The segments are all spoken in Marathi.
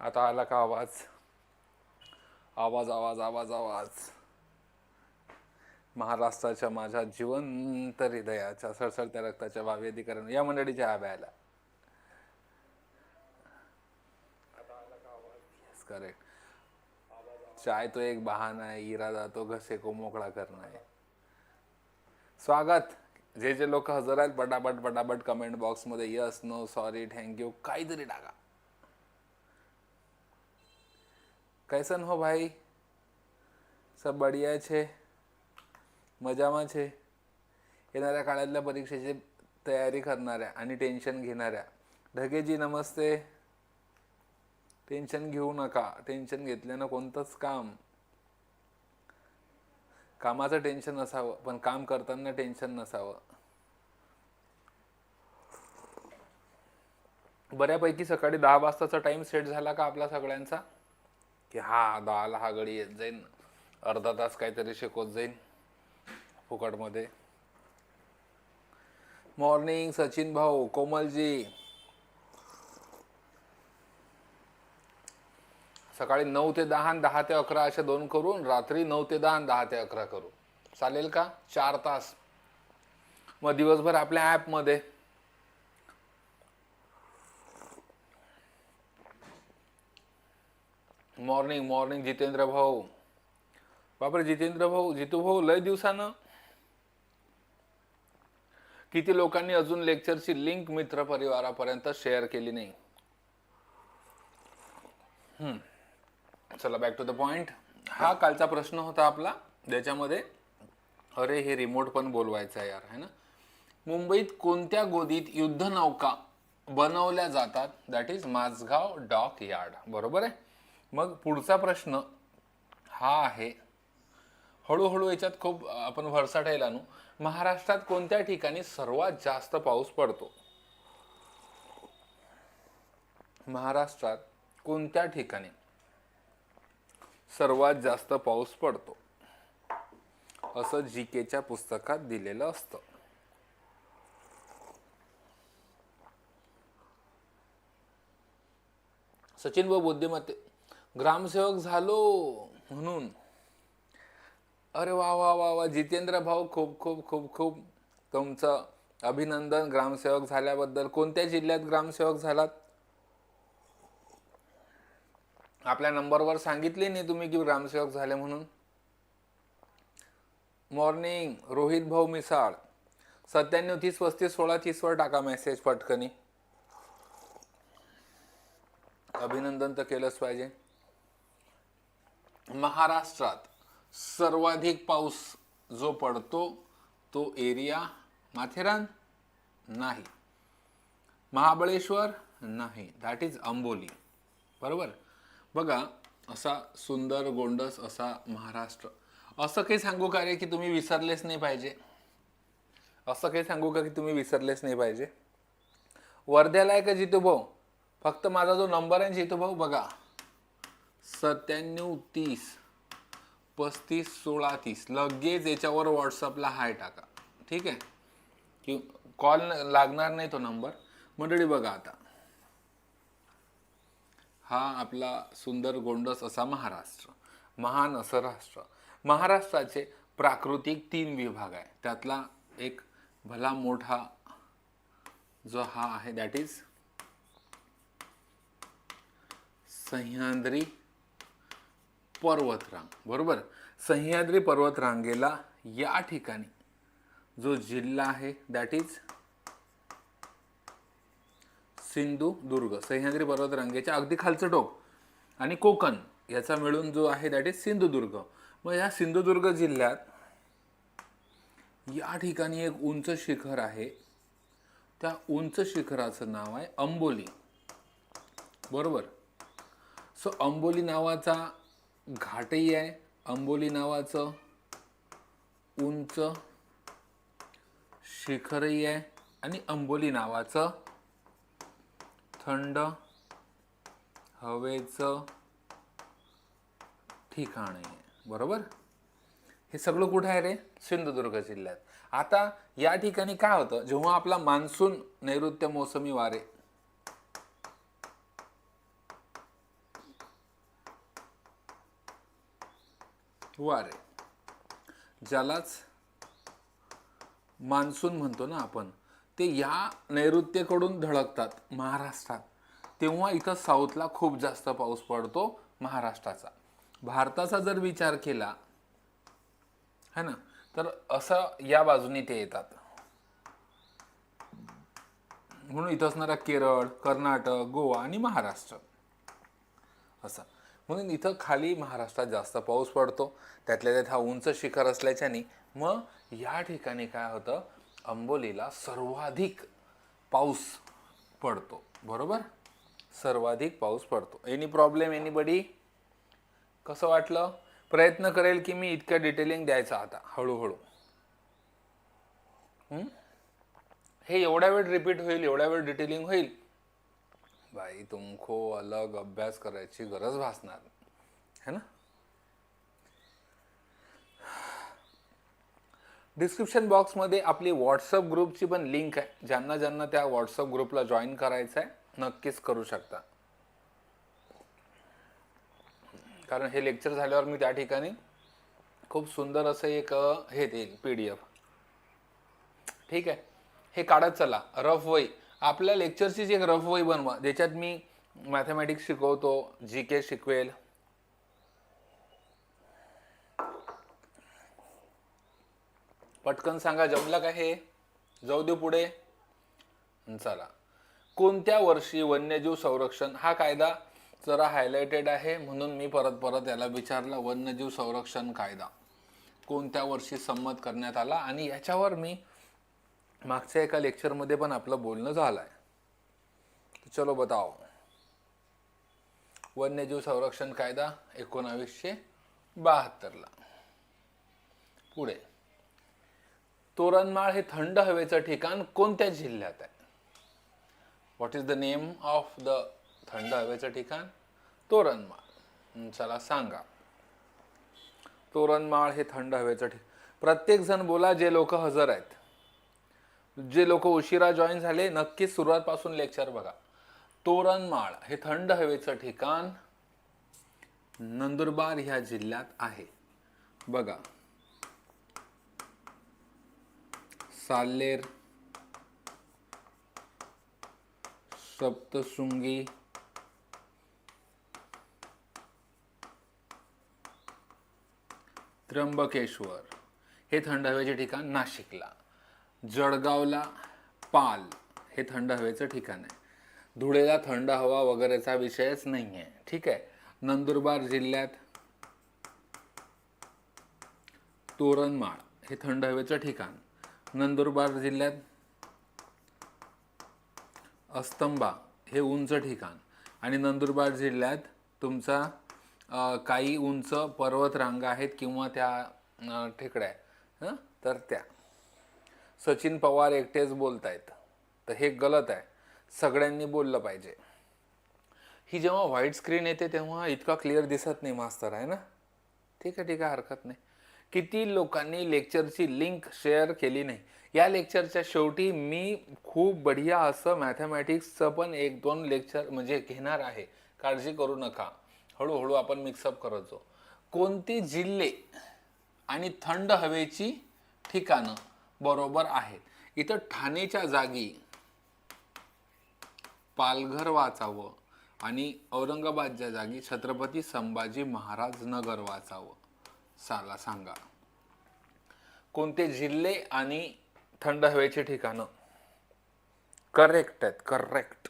आता आला का आवाज? आवाज आवाज आवाज आवाज. महाराष्ट्राच्या माझ्या जिवंत हृदयाच्या सळसळत्या रक्ताच्या भावेदीकरण या मंडळीच्या आब्याला. करेक्ट चाय तो एक बहाना है इरादा तो घसे को मोकळा करना है स्वागत. जे जे लोक हजर आहेत पटापट पटापट कमेंट बॉक्समध्ये यस नो सॉरी थँक्यू काहीतरी टाका. कैसन हो भाई? सब बढिया छे? मजामा छे? येणाऱ्या काळातल्या परीक्षेची तयारी करणाऱ्या आणि टेन्शन घेणाऱ्या. ढगेजी नमस्ते. टेन्शन घेऊ नका. टेन्शन घेतल्यानं कोणतंच काम. कामाचं टेन्शन नसावं पण काम करताना टेन्शन नसावं. बऱ्यापैकी सकाळी दहा वाजताचा टाइम सेट झाला का आपला सगळ्यांचा? की हा दहाला हा गडी येत जाईन. अर्धा तास काहीतरी शिकवत जाईन फुकटमध्ये. मॉर्निंग सचिन भाऊ कोमलजी. सकाळी नऊ ते दहा आणि दहा ते अकरा अशा दोन करून रात्री नऊ ते दहा आणि दहा ते अकरा करू चालेल का? चार तास. मग दिवसभर आपल्या ॲपमध्ये मॉर्निंग मॉर्निंग जितेंद्र भाऊ बापरे जितेंद्र भाऊ जितू भाऊ लय दिवसानं किती लोकांनी अजून लेक्चरची लिंक मित्र परिवारापर्यंत शेअर केली नाही. चला बॅक टू द पॉइंट हा कालचा प्रश्न होता आपला ज्याच्यामध्ये अरे हे रिमोट पण बोलवायचं आहे यार है ना? मुंबईत कोणत्या गोदीत युद्धनौका बनवल्या जातात? That is Mazagon dockyard. बरोबर आहे? मग पुढचा प्रश्न हा आहे. हळूहळू याच्यात खूप आपण व्हर्साटाईल आणू. महाराष्ट्रात कोणत्या ठिकाणी सर्वात जास्त पाऊस पडतो? महाराष्ट्रात कोणत्या ठिकाणी सर्वात जास्त पाऊस पडतो? असं जी केच्या पुस्तकात दिलेलं असतं. सचिन व बुद्धिमत्ते ग्रामसेवक झालो म्हणून. अरे वा वा वा वा जितेंद्र भाऊ खूप खूप खूप खूप तुमचं अभिनंदन ग्रामसेवक झाल्याबद्दल. कोणत्या जिल्ह्यात ग्रामसेवक झालात? आपल्या नंबरवर सांगितले नाही तुम्ही की ग्रामसेवक झाले म्हणून. मॉर्निंग रोहित भाऊ मिसाळ. सत्त्याण्णव तीस पस्तीस सोळा तीसवर टाका मेसेज पटकनी. अभिनंदन तर केलंच पाहिजे. महाराष्ट्रात सर्वाधिक पाऊस जो पडतो तो एरिया माथेरान नाही. महाबळेश्वर नाही. दॅट इज अंबोली बरोबर? बघा असा सुंदर गोंडस असा महाराष्ट्र. असं काही सांगू का रे की तुम्ही विसरलेच नाही पाहिजे? असं काही सांगू का की तुम्ही विसरलेच नाही पाहिजे? वर्ध्याला आहे का जितू भाऊ? फक्त माझा जो नंबर आहे जितू भाऊ बघा. सत्त्याण्णव तीस पस्तीस सोळा तीस. लगेच याच्यावर व्हॉट्सअपला हाय टाका. ठीक आहे? कि कॉल लागणार नाही तो नंबर. मंडळी बघा आता. हा आपला सुंदर गोंडस असा महाराष्ट्र. महान असं राष्ट्र. महाराष्ट्राचे प्राकृतिक तीन विभाग आहे. त्यातला एक भला मोठा जो हा आहे दॅट इज सह्याद्री पर्वतरांग. बरोबर? सह्याद्री पर्वतरांगेला या ठिकाणी जो जिल्हा आहे दॅट इज सिंधुदुर्ग. सह्याद्री पर्वतरांगेच्या अगदी खालचं टोक. आणि कोकण याचा मिळून जो आहे दॅट इज सिंधुदुर्ग. मग या सिंधुदुर्ग जिल्ह्यात या ठिकाणी एक उंच शिखर आहे. त्या उंच शिखराचं नाव आहे अंबोली. बरोबर? सो अंबोली नावाचा घाटही आहे. अंबोली नावाचं. उंच. शिखरही आहे. आणि अंबोली नावाचं. थंड. हवेचं. ठिकाण आहे. बरोबर? हे सगळं कुठं आहे रे? सिंधुदुर्ग जिल्ह्यात. आता या ठिकाणी काय होतं? जेव्हा आपला मान्सून नैऋत्य मोसमी वारे वारे. ज्यालाच मान्सून म्हणतो ना आपण ते या नैऋत्येकडून धडकतात महाराष्ट्रात. तेव्हा इथं साऊथला खूप जास्त पाऊस पडतो महाराष्ट्राचा. भारताचा जर विचार केला है ना तर असं या बाजूनी ते येतात. म्हणून इथं असणारा केरळ कर्नाटक गोवा आणि महाराष्ट्र. असं. म्हणून इथं खाली महाराष्ट्रात जास्त पाऊस पडतो. त्यातल्या त्यात हा उंच शिखर असल्याच्याने मग या ठिकाणी काय होतं? अंबोलीला सर्वाधिक पाऊस पडतो. बरोबर? सर्वाधिक पाऊस पडतो. एनी प्रॉब्लेम एनीबडी कसं वाटलं? प्रयत्न करेल की मी इतकं डिटेलिंग द्यायचं आता हळूहळू. हे एवढ्या वेळ रिपीट होईल एवढ्या वेळ डिटेलिंग होईल भाई तुमको अलग अभ्यास करायची गरज भासणार. है ना? डिस्क्रिप्शन बॉक्समध्ये आपली व्हॉट्सअप ग्रुपची पण लिंक आहे. ज्यांना ज्यांना त्या व्हॉट्सअप ग्रुपला जॉईन करायचं आहे नक्कीच करू शकता. कारण हे लेक्चर झाल्यावर मी त्या ठिकाणी खूप सुंदर असं एक हे देईल पी डी एफ ठीक आहे? हे काढत चला. रफ वही आपल्या लेक्चरची जी एक रफ वही बनवा ज्याच्यात मी मॅथमॅटिक्स शिकवतो जी के शिकवेल. पटकन सांगा जमलं का हे? जाऊ देऊ पुढे. चला. कोणत्या वर्षी वन्यजीव संरक्षण हा कायदा जरा हायलाइटेड आहे म्हणून मी परत परत याला विचारला वन्यजीव संरक्षण कायदा. कोणत्या वर्षी संमत करण्यात आला? आणि याच्यावर मी मागच्या एका लेक्चरमध्ये पण आपलं बोलणं झालं आहे चलो बताओ. वन्यजीव संरक्षण कायदा एकोणावीसशे बहात्तरला. पुढे. तोरणमाळ हे थंड हवेचं ठिकाण कोणत्या जिल्ह्यात आहे? What is the name of the थंड हवेचं ठिकाण? तोरणमाळ. चला सांगा. तोरणमाळ हे थंड हवेचं ठिकाण. प्रत्येक जण बोला जे लोक हजर आहेत. जे लोक उशिरा जॉईन झाले नक्कीच सुरुवातपासून लेक्चर बघा. तोरणमाळ हे थंड हवेचं ठिकाण नंदुरबार ह्या जिल्ह्यात आहे. बघा. साल्लेर सप्तशृंगी त्र्यंबकेश्वर. हे थंड हवेचे ठिकाण नाशिकला. जळगावला पाल हे थंड हवेचं ठिकाण आहे. धुळेला थंड हवा वगैरेचा विषयच नाही आहे ठीक आहे? नंदुरबार जिल्ह्यात तोरणमाळ हे थंड हवेचं ठिकाण. नंदुरबार जिल्ह्यात अस्तंबा हे उंच ठिकाण. आणि नंदुरबार जिल्ह्यात तुमचा काही उंच पर्वतरांगा आहेत किंवा त्या ठेकड्या आहेत तर त्या. सचिन पवार एकटेच बोलत आहेत तर हे गलत आहे. सगळ्यांनी बोललं पाहिजे. ही जेव्हा व्हाईट स्क्रीन येते तेव्हा इतका क्लिअर दिसत नाही मास्तर आहे ना? ठीक आहे ठीक आहे हरकत नाही. किती लोकांनी लेक्चरची लिंक शेअर केली नाही. या लेक्चरच्या शेवटी मी खूप बढिया असं मॅथमॅटिक्सचं पण एक दोन लेक्चर म्हणजे घेणार आहे. काळजी करू नका. हळूहळू आपण मिक्सअप करत जाऊ. कोणती जिल्हे आणि थंड हवेची ठिकाणं बरोबर आहेत इथं ठाणेच्या जागी पालघर वाचावं आणि औरंगाबादच्या जागी छत्रपती संभाजी महाराज नगर वाचावं. साला सांगा. कोणते जिल्हे आणि थंड हवेचे ठिकाणं? करेक्ट आहेत करेक्ट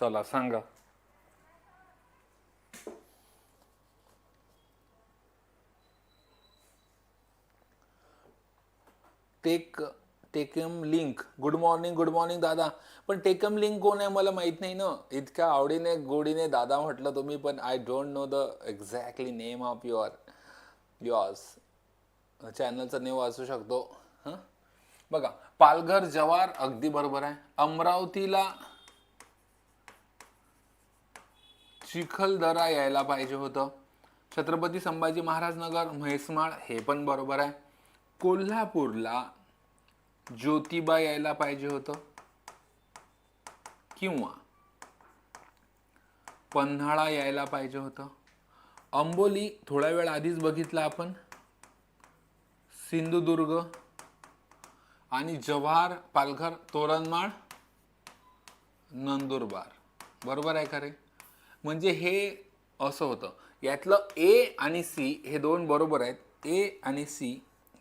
चला सांगा. Take Tekam link. Good morning good morning दादा. पण टेकम लिंक कोण आहे मला माहीत नाही ना. इतक्या आवडीने गोडीने दादा म्हटलं तुम्ही पण I don't know the exactly name of your yours चॅनलचं नेव असू शकतो. हां? बघा पालघर जवार अगदी बरोबर आहे. अमरावतीला चिखलदरा यायला पाहिजे होतं. छत्रपती संभाजी महाराज नगर म्हैसमाळ हे पण बरोबर आहे. कोल्हापूरला ज्योतिबा यायला पाहिजे होतं. किंवा पन्हाळा यायला पाहिजे होतं. अंबोली थोड्या वेळ आधीच बघितलं आपण. सिंधुदुर्ग आणि जव्हार पालघर तोरणमाळ नंदुरबार. बरोबर आहे का रे? म्हणजे हे असं होतं. यातलं ए आणि सी हे दोन बरोबर आहेत. ए आणि सी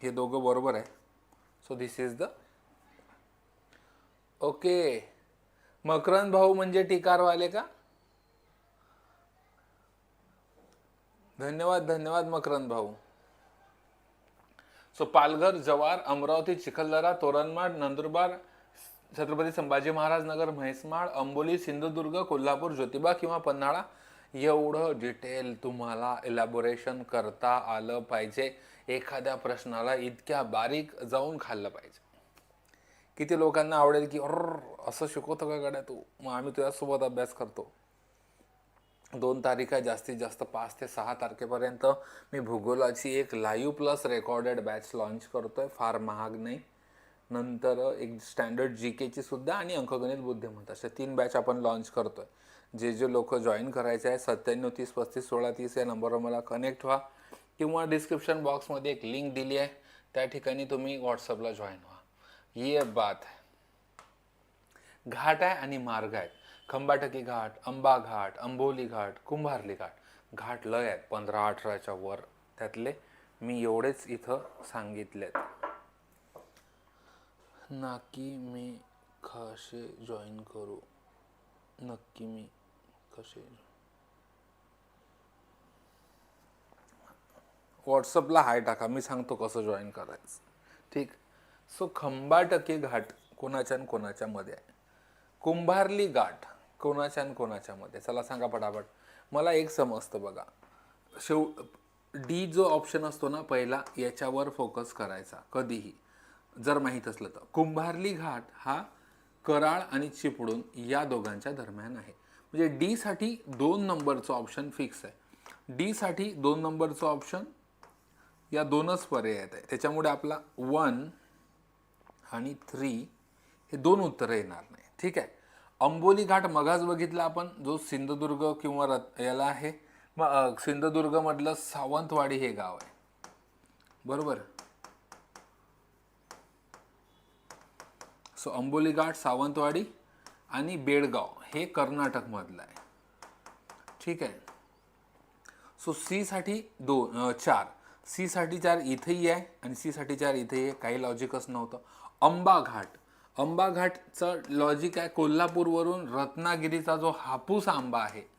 हे दोघं बरोबर आहेत. So this is the okay Makarand भाऊ म्हणजे टिकारवाले का? धन्यवाद धन्यवाद मकरंद भाऊ. सो पालघर जवार अमरावती चिखलदरा तोरणमाळ नंदुरबार छत्रपती संभाजी महाराज नगर म्हैसमाळ अंबोली सिंधुदुर्ग कोल्हापूर ज्योतिबा किंवा पन्हाळा एवढं डिटेल तुम्हाला इलॅबोरेशन करता आलं पाहिजे. एखाद्या प्रश्नाला इतक्या बारीक जाऊन खाल्लं पाहिजे. किती लोकांना आवडेल की अर असं शिकवतो का गड्या तू? मग आम्ही तुझ्यासोबत अभ्यास करतो. दोन तारीख आहे जास्तीत जास्त पाच ते सहा तारखेपर्यंत मी भूगोलाची एक live plus recorded batch launch करतोय. फार महाग नाही. नंतर एक स्टँडर्ड जी केची सुद्धा आणि अंकगणित बुद्धिमत्ता अशा तीन बॅच आपण लॉन्च करतोय. जे जे लोक जॉईन करायचे आहे सत्त्याण्णव तीस पस्तीस सोळा तीस या नंबरवर मला कनेक्ट व्हा. किंवा डिस्क्रिप्शन बॉक्समध्ये एक लिंक दिली आहे त्या ठिकाणी तुम्ही व्हॉट्सअपला जॉईन व्हा. ये बात है. घाट आहे आणि मार्ग आहेत. खंबाटकी घाट अंबा घाट अंबोली घाट कुंभारली घाट. घाट लय आहेत पंधरा अठराच्या वर त्यातले. मी एवढेच इथं सांगितलेत. नक्की मी कसे जॉईन करू नक्की मी कसे व्हॉट्सअपला हाय टाका मी सांगतो कसं जॉईन करायचं. ठीक? सो खंबाटकी घाट कोणाच्या आणि कोणाच्या मध्ये आहे? कुंभारली गाठ कोणाच्या आणि कोणाच्या मध्ये चला सांगा पटापट. मला एक समजतं बघा. शेव डी जो ऑप्शन असतो ना पहिला याच्यावर फोकस करायचा कधीही. जर माहीत असलं तर. कुंभारली घाट हा कराळ आणि चिपळूण या दोघांच्या दरम्यान आहे. म्हणजे डी साठी दोन नंबरचं ऑप्शन फिक्स आहे. डी साठी दोन नंबरचं ऑप्शन या दोनच पर्याय आहे. त्याच्यामुळे आपला वन आणि थ्री हे दोन उत्तरं येणार नाही. ठीक आहे? अंबोली घाट मगाच बघितला आपण. जो सिंधुदुर्ग किंवा रत याला आहे. मग सिंधुदुर्गमधलं सावंतवाडी हे गाव आहे. बरोबर? सो अंबोली घाट सावंतवाडी आणि बेळगाव हे कर्नाटकमधलं आहे. ठीक आहे? सो सी साठी दोन चार. सी साठी चार इथेही आहे आणि सी साठी चार इथेही आहे. काही लॉजिकच नव्हतं. अंबा घाट घाटचं लॉजिक आहे कोल्हापूरवरून रत्नागिरीचा जो हापूस आंबा आहे.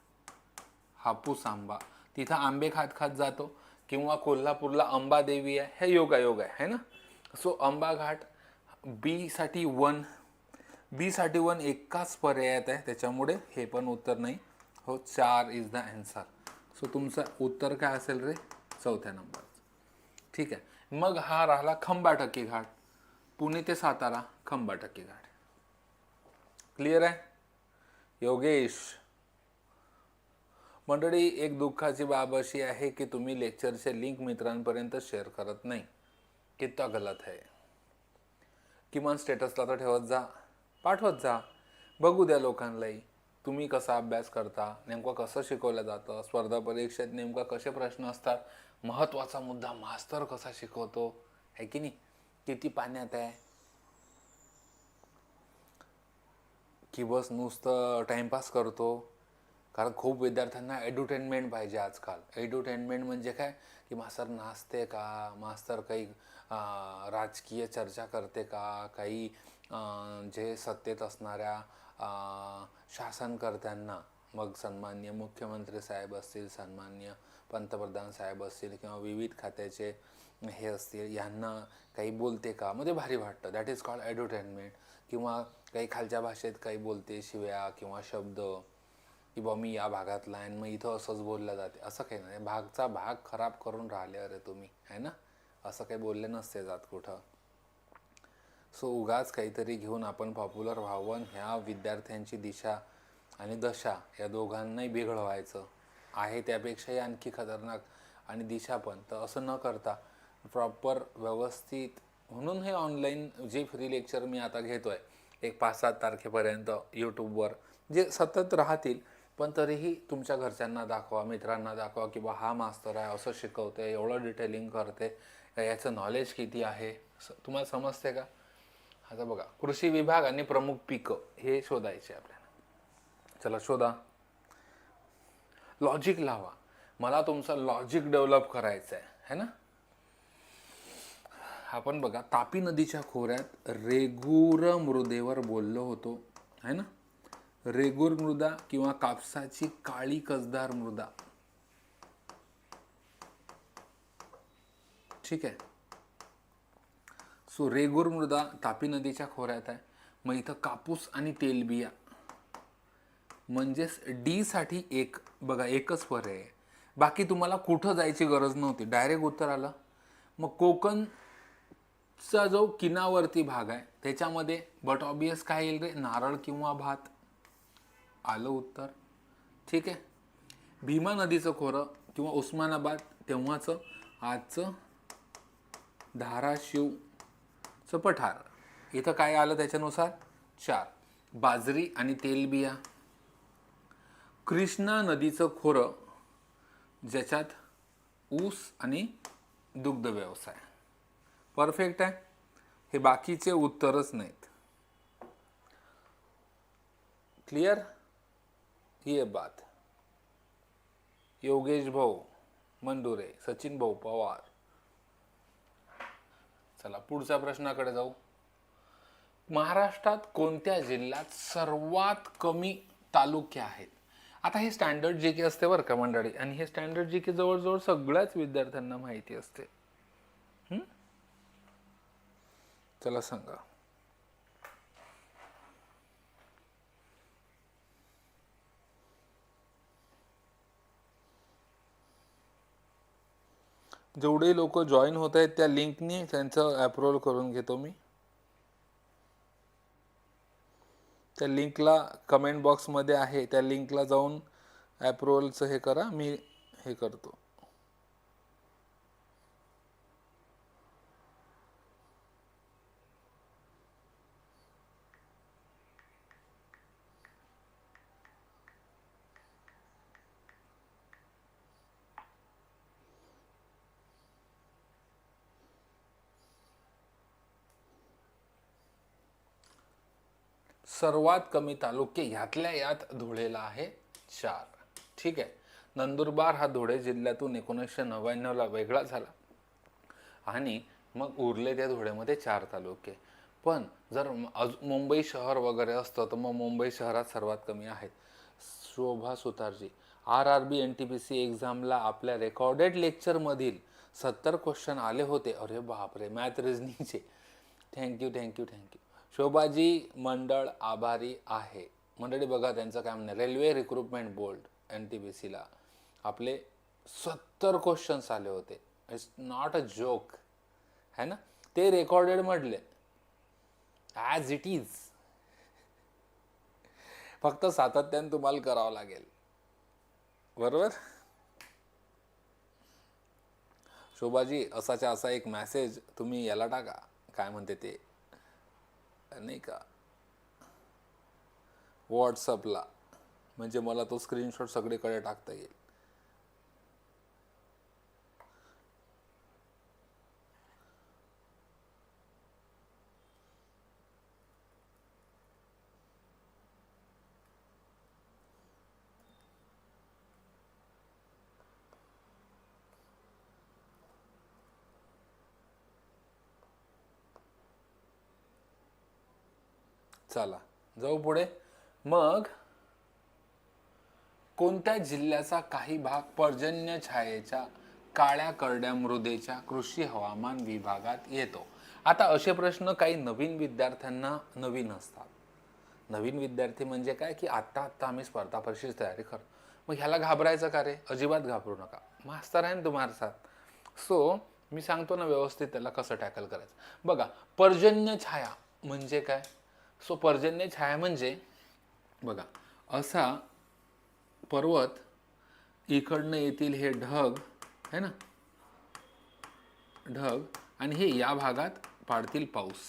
हापूस आंबा. तिथं आंबे खात खात जातो. किंवा कोल्हापूरला अंबादेवी आहे. हे योगायोग आहे. है ना? सो अंबाघाट बीसाठी वन बीसाठी वन एकाच पर्यायात आहे त्याच्यामुळे हे पण उत्तर नाही. हो चार इज द आन्सर सो तुमचं उत्तर काय असेल रे? चौथ्या नंबर ठीक आहे. मग हा राहिला खंबाटक्की घाट. पुणे ते सातारा खंबाटक्की घाट. क्लिअर आहे? योगेश. मंडळी एक दुःखाची बाब अशी आहे की तुम्ही लेक्चरचे लिंक मित्रांपर्यंत शेअर करत नाही. किती गलत आहे किमान स्टेटसला तर ठेवत जा पाठवत जा. बघू द्या लोकांनाही तुम्ही कसा अभ्यास करता नेमकं कसं शिकवलं जातं स्पर्धा परीक्षेत नेमका कसे प्रश्न असतात महत्त्वाचा मुद्दा मास्तर कसा शिकवतो आहे की नाही? किती पाण्यात आहे? की बस नुसतं टाइमपास करतो? कारण खूप विद्यार्थ्यांना एडुटेनमेंट पाहिजे आजकाल. एडुटेनमेंट म्हणजे काय? की मास्तर नाचते का? मास्तर काही राजकीय चर्चा करते का? काही जे सत्तेत असणाऱ्या शासनकर्त्यांना मग सन्मान्य मुख्यमंत्री साहेब असतील सन्मान्य पंतप्रधान साहेब असतील किंवा विविध खात्याचे हे असतील यांना काही बोलते का? मग ते भारी वाटतं. दॅट इज कॉल्ड ॲडव्हर्टाइजमेंट किंवा काही खालच्या भाषेत काही बोलते शिव्या किंवा शब्द की बा मी या भागातला आहे आणि मग इथं असंच बोललं जाते. असं काही नाही. भागचा भाग खराब करून राहिले अरे तुम्ही. आहे ना? असं काही बोलले नसते जात कुठं. सो उगाच काहीतरी घेऊन आपण पॉप्युलर व्हावं ह्या विद्यार्थ्यांची दिशा आणि दशा या दोघांनाही बिघड व्हायचं आहे त्यापेक्षाही आणखी खतरनाक आणि दिशा पण. तर असं न करता प्रॉपर व्यवस्थित म्हणून हे ऑनलाईन जे फ्री लेक्चर मी आता घेतोय एक पाच सात तारखेपर्यंत यूट्यूबवर जे सतत राहतील पण तरीही तुमच्या घरच्यांना दाखवा मित्रांना दाखवा की बा हा मास्तर आहे असं शिकवते एवढं डिटेलिंग करते याचं नॉलेज किती आहे? तुम्हाला समजते का? आता बघा कृषी विभाग आणि प्रमुख पिकं हे शोधायचे आपल्याला. चला शोधा. लॉजिक लावा. मला तुमचं लॉजिक डेव्हलप करायचं आहे है ना? आपण बघा तापी नदीच्या खोऱ्यात रेगुर मृदेवर बोललो होतो है ना? रेगूर मृदा किंवा कापसाची काळी कसदार मृदा. ठीक आहे. सो रेगूर मृदा तापी नदीच्या खोऱ्यात आहे. मग इथं कापूस आणि तेलबिया म्हणजेच डी साठी एक बघा एकच पर्याय आहे. बाकी तुम्हाला कुठं जायची गरज नव्हती. डायरेक्ट उत्तर आलं. मग कोकणचा जो किनावरती भाग आहे त्याच्यामध्ये बट ऑबियस काय येईल रे? नारळ किंवा भात? आलं उत्तर. ठीक आहे. भीमा नदीचं खोरं किंवा उस्मानाबाद तेव्हाचं आजचं धाराशिवचं पठार इथं काय आलं त्याच्यानुसार? चार. बाजरी आणि तेलबिया कृष्णा नदीचं खोरं ज्याच्यात ऊस आणि दुग्ध व्यवसाय. परफेक्ट आहे. हे बाकीचे उत्तरच नाहीत. क्लिअर ये बात. योगेश भाऊ मंडुरे सचिन भाऊ पवार. चला पुढच्या प्रश्नाकडे जाऊ. महाराष्ट्रात कोणत्या जिल्ह्यात सर्वात कमी तालुके आहेत? आता हे स्टँडर्ड जी के असते बरं का मंडळी आणि हे स्टँडर्ड जी के जवळजवळ सगळ्याच विद्यार्थ्यांना माहिती असते. चला सांगा. जेवढे लोक जॉईन होत आहेत त्या लिंकनी त्यांचं अप्रुव्हल करून घेतो मी. त्या लिंकला कमेंट बॉक्समध्ये आहे त्या लिंकला जाऊन अप्रुव्हलचं हे करा मी हे करतो. सर्वात कमी तालुके ह्यातल्या यात धुळेला आहे चार. ठीक आहे. नंदुरबार हा धुळे जिल्ह्यातून एकोणीसशे नव्याण्णवला वेगळा झाला. आणि मग उरले त्या धुळेमध्ये चार तालुके. पण जर अजून मुंबई शहर वगैरे असतं तर मग मुंबई शहरात सर्वात कमी आहेत. Shobha सुतारजी R R B N T P C एक्झामला आपल्या रेकॉर्डेड लेक्चरमधील सत्तर क्वेश्चन आले होते. अरे बापरे math रिझनिंगचे thank you thank you thank you शोभाजी मंडळ आभारी आहे. मंडळी बघा त्यांचं काय म्हणणं railway recruitment board N T B सीला आपले सत्तर क्वेश्चन्स आले होते. इट्स नॉट अ जोक है ना? ते रेकॉर्डेड म्हटले. ॲज इट इज फक्त सातत्याने तुम्हाला करावं लागेल. बरोबर? शोभाजी असाच्या असा एक मॅसेज तुम्ही याला टाका. काय म्हणते ते? नाही का? व्हॉट्सअपला म्हणजे मला तो स्क्रीनशॉट सगळीकडे टाकता येईल. चला जाऊ पुढे. मग कोणत्या जिल्ह्याचा काही भाग पर्जन्य छायेच्या काळ्या करड्या मृदेच्या कृषी हवामान विभागात येतो? आता असे प्रश्न काही नवीन विद्यार्थ्यांना नवीन असतात. नवीन विद्यार्थी म्हणजे काय? की आत्ता आत्ता आम्ही स्पर्धा परीक्षेची तयारी कर मग ह्याला घाबरायचं का रे? अजिबात घाबरू नका. मास्तर आहे ना तुम्हाला साथ सो मी सांगतो ना व्यवस्थित त्याला कसं टॅकल करायचं. बघा पर्जन्य छाया म्हणजे काय? सो पर्जन्य छाया म्हणजे बघा असा पर्वत इकडनं येतील हे ढग है ना? ढग आणि हे या भागात पाडतील पाऊस.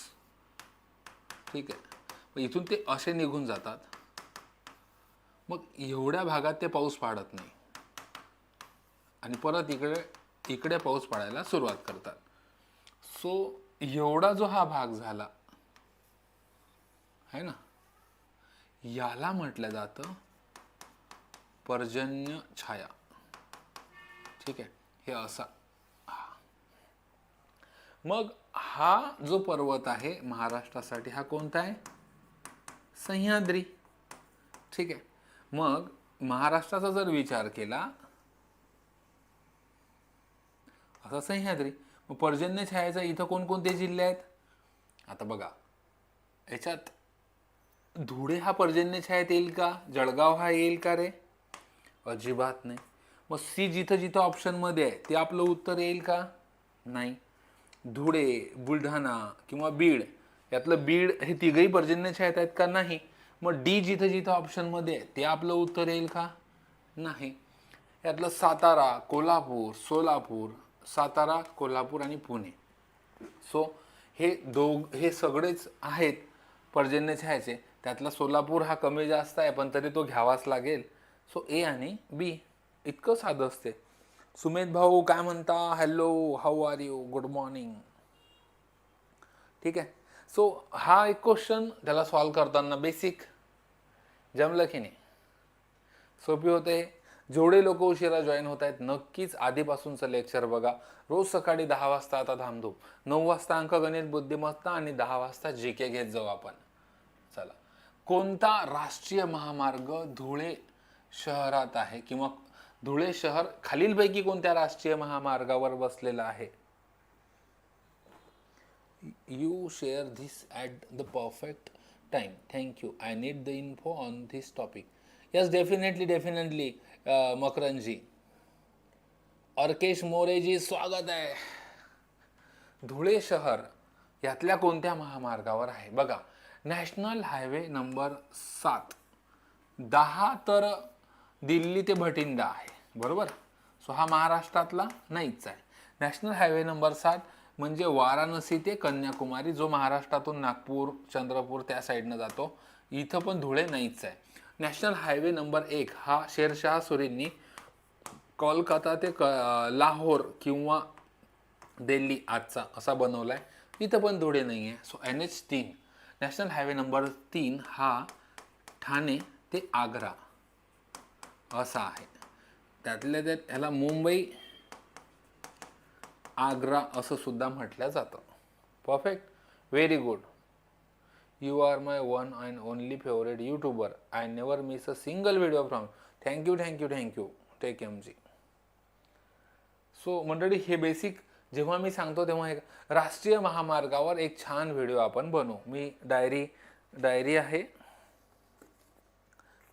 ठीक आहे? मग इथून ते असे निघून जातात. मग एवढ्या भागात ते पाऊस पाडत नाही. आणि परत इकडे इकडे पाऊस पडायला सुरुवात करतात. सो एवढा जो हा भाग झाला आहे ना? याला म्हटलं जातं पर्जन्य छाया. ठीक आहे? हे असा. मग हा जो पर्वत आहे महाराष्ट्रासाठी हा कोणता आहे? सह्याद्री. ठीक आहे? मग महाराष्ट्राचा जर विचार केला असा सह्याद्री. मग पर्जन्य छायाचा इथं कोणकोणते जिल्हे आहेत? आता बघा. याच्यात धुळे हा पर्जन्य येईल का? जळगाव हा येईल का रे? अजिबात नाही. मग सी जिथं जिथं ऑप्शनमध्ये आहे ते आपलं उत्तर येईल का? नाही. धुळे बुलढाणा किंवा बीड यातलं बीड हे तिघही पर्जन्य आहेत का? नाही. मग डी जिथं जिथं ऑप्शनमध्ये आहे ते आपलं उत्तर येईल का? नाही. यातलं सातारा कोल्हापूर सोलापूर सातारा कोल्हापूर आणि पुणे. सो हे दोघ हे सगळेच आहेत. पर्जन्य छायाचे त्यातला सोलापूर हा कमी जास्त आहे पण तरी तो घ्यावाच लागेल. सो ए आणि बी इतकं साधं असते. सुमेध भाऊ काय म्हणता? Hello how are you good morning ठीक आहे. सो हा एक क्वेश्चन त्याला सॉल्व करताना बेसिक जमलं की नाही? सोपी होते. जेवढे लोक उशिरा जॉईन होत आहेत नक्कीच आधीपासूनचं लेक्चर बघा. रोज सकाळी दहा वाजता आता थांबतो. नऊ वाजता अंकगणित बुद्धिमत्ता आणि दहा वाजता जी के घेत जाऊ आपण. चला. कोणता राष्ट्रीय महामार्ग धुळे शहरात आहे किंवा धुळे शहर खालीलपैकी कोणत्या राष्ट्रीय महामार्गावर बसलेलं आहे? You share this at the perfect time thank you I need the info on this topic yes definitely definitely मकरंजी. Arkesh मोरेजी स्वागत आहे. धुळे शहर यातल्या कोणत्या महामार्गावर आहे? बघा नॅशनल हायवे नंबर सात. दहा तर दिल्ली ते भटिंडा आहे. बरोबर? सो हा महाराष्ट्रातला नाहीच आहे. नॅशनल हायवे नंबर सात म्हणजे वाराणसी ते कन्याकुमारी जो महाराष्ट्रातून नागपूर चंद्रपूर त्या साईडनं जातो. इथं पण धुळे नाहीच आहे. नॅशनल हायवे नंबर एक हा शेरशाह सुरींनी कोलकाता ते क लाहोर किंवा दिल्ली आजचा असा बनवला आहे इथं पण धुळे नाही आहे सो एन एच तीन नॅशनल हायवे नंबर तीन हा ठाणे ते आग्रा असा आहे. त्यातल्या त्यात ह्याला मुंबई आग्रा असं सुद्धा म्हटलं जातं. Perfect very good you are my one and only favourite YouTuber I never miss a single video from thank you thank you thank you tech M G so मंडळी हे बेसिक जेव्हा मी सांगतो तेव्हा एक राष्ट्रीय महामार्गावर एक छान व्हिडिओ आपण बनवू. मी डायरी डायरी आहे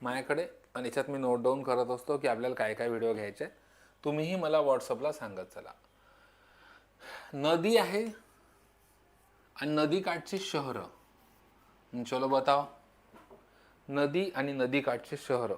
माझ्याकडे आणि याच्यात मी नोट डाऊन करत असतो की आपल्याला काय काय व्हिडिओ घ्यायचे तुम्हीही मला व्हॉट्सअपला सांगत चला. नदी आहे आणि नदीकाठची शहरं. चलो बताओ. नदी आणि नदीकाठचे शहरं.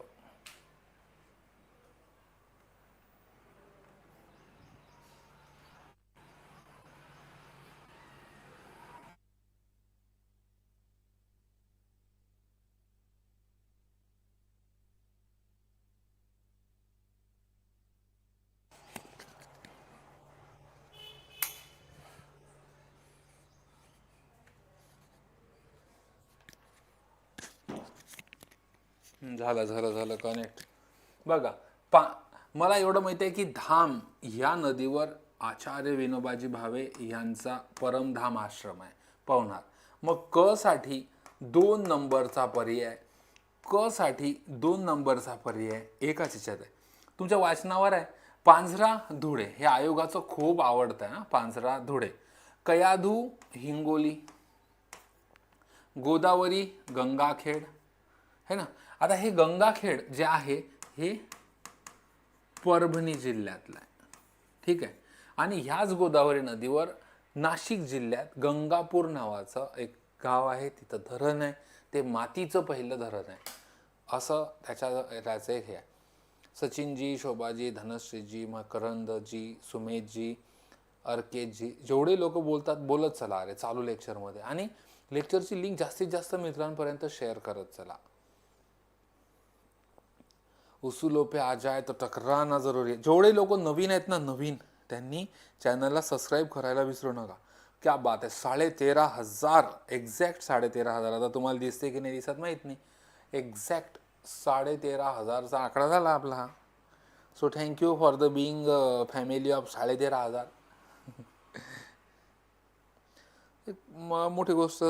झालं झालं झालं कनेक्ट बघा पा मला एवढं माहिती आहे की धाम ह्या नदीवर आचार्य विनोबाजी भावे यांचा परमधाम आश्रम आहे पवनार मग क साठी दोन नंबरचा पर्याय क साठी दोन नंबरचा पर्याय एकाच याच्यात आहे. तुमच्या वाचनावर आहे. पांझरा धुळे हे आयोगाचं खूप आवडतं आहे ना पांझरा धुळे. कयाधू हिंगोली. गोदावरी गंगाखेड. है ना? आता हे गंगाखेड जे आहे हे परभणी जिल्ह्यातलं आहे. ठीक आहे? आणि ह्याच गोदावरी नदीवर नाशिक जिल्ह्यात गंगापूर नावाचं एक गाव आहे तिथं धरण आहे. ते मातीचं पहिलं धरण आहे. असं त्याच्या त्याचं एक हे आहे. सचिनजी शोभाजी धनश्रीजी मकरंदजी सुमेशजी अर्केशजी जेवढे लोक बोलतात बोलत चला. अरे चालू लेक्चरमध्ये आणि लेक्चरची लिंक जास्तीत जास्त मित्रांपर्यंत शेअर करत चला. उसूलो पे आ जाए तो टकराना जरुरी आहे जेवढे लोक नवीन आहेत ना नवीन त्यांनी चॅनलला सबस्क्राईब करायला विसरू नका। क्या बात आहे साडे तेरा हजार एक्झॅक्ट साडे तेरा हजार आता तुम्हाला दिसते की नाही दिसत माहीत नाही। एक्झॅक्ट साडे तेरा हजारचा आकडा झाला आपला हा। So thank you for the being family of साडे तेरा हजार। एक मोठी गोष्ट